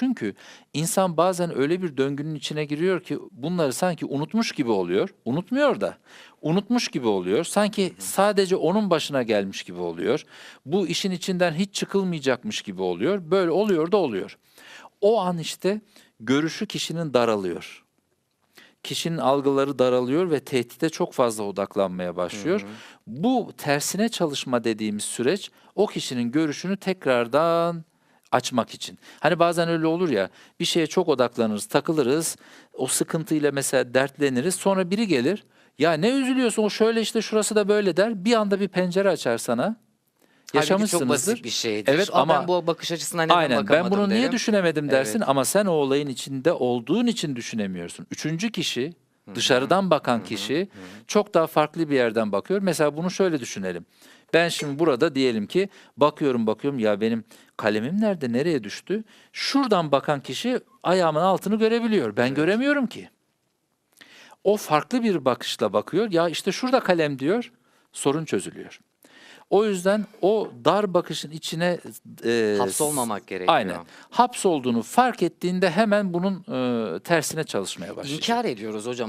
Çünkü insan bazen öyle bir döngünün içine giriyor ki bunları sanki unutmuş gibi oluyor. Unutmuyor da. Unutmuş gibi oluyor. Sanki sadece onun başına gelmiş gibi oluyor. Bu işin içinden hiç çıkılmayacakmış gibi oluyor. Böyle oluyor da oluyor. O an işte görüşü kişinin daralıyor kişinin algıları daralıyor ve tehdide çok fazla odaklanmaya başlıyor. Bu tersine çalışma dediğimiz süreç o kişinin görüşünü tekrardan açmak için. Hani bazen öyle olur ya bir şeye çok odaklanırız, takılırız. O sıkıntıyla mesela dertleniriz. Sonra biri gelir. Ya ne üzülüyorsun o şöyle işte şurası da böyle der. Bir anda bir pencere açar sana. Halbuki çok Yaşamışsınızdır. basit bir şeydir. Evet Aa, ama ben bu bakış açısından neden Aynen ben bakamadım bunu niye derim. düşünemedim dersin Evet. ama sen o olayın içinde olduğun için düşünemiyorsun. Üçüncü kişi dışarıdan bakan kişi çok daha farklı bir yerden bakıyor. Mesela bunu şöyle düşünelim. Ben şimdi burada diyelim ki bakıyorum bakıyorum ya benim kalemim nerede nereye düştü? Şuradan bakan kişi ayağımın altını görebiliyor. Ben göremiyorum ki. O farklı bir bakışla bakıyor. Ya işte şurada kalem diyor. Sorun çözülüyor. O yüzden o dar bakışın içine e, Hapsolmamak gerekiyor. Aynen. Hapsolduğunu fark ettiğinde hemen bunun e, tersine çalışmaya başlayacak. İnkar ediyoruz hocam.